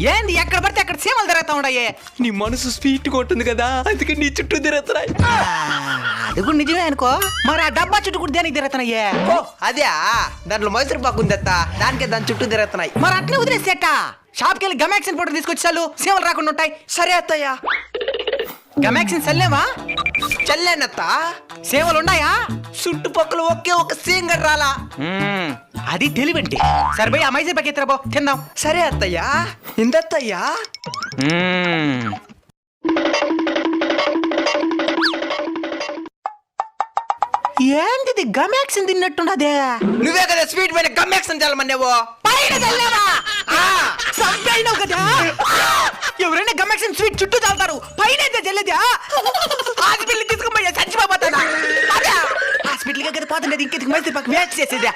ఏంది ఎక్కడ పడితే అక్కడ సీమలు తిరుగుతా ఉండయే? నీ మనసు స్వీట్ ఉంటుంది కదా అందుకే నీ చుట్టూ తిరుగుతున్నాయి. అది కూడా నిజమే అనుకో. మరి ఆ డబ్బా చుట్టూ కూడా దేనికి తిరుగుతున్నాయే? ఓ అదే దాంట్లో మైసూర్ పాకు ఉంది అత్త. దానికే దాని చుట్టూ తిరుగుతున్నాయి. మరి అట్లే వదిలేసేట షాప్కి వెళ్ళి గమాక్సిన్ పౌడర్ తీసుకొచ్చి చాలు సీమలు రాకుండా ఉంటాయి. సరే అత్తయ్య. గమాక్సిన్ చల్లేవా? చల్లానత్త సేవలు ఉన్నాయా? చుట్టుపక్కల ఒకే ఒక సీంగర్ రాలా. అది తెలివంటే. సరే పోయి ఆ మైసూర్ పాక్ ఎత్తురా పో తిందాం. సరే అత్తయ్య. ఇందత్తయ్య. ఏంటిది గమాక్సిన్ తిన్నట్టున్నదే? నువ్వే కదా స్వీట్ పైన గమ్మెక్సం చల్లమన్నావు పైన చల్లావా చంపేయినావు కదా ఎవరైనా గమాక్సిన్ స్వీట్ చుట్టూ చల్లుతారు పైన అయితే చల్లదా హాస్పిటల్ తీసుకుపోయా చచ్చిపోతాడా హాస్పిటల్కి కదా పోతుండేది ఇంకెందుకు మైసూర్ పాక్? వేస్ట్ చేసేదా.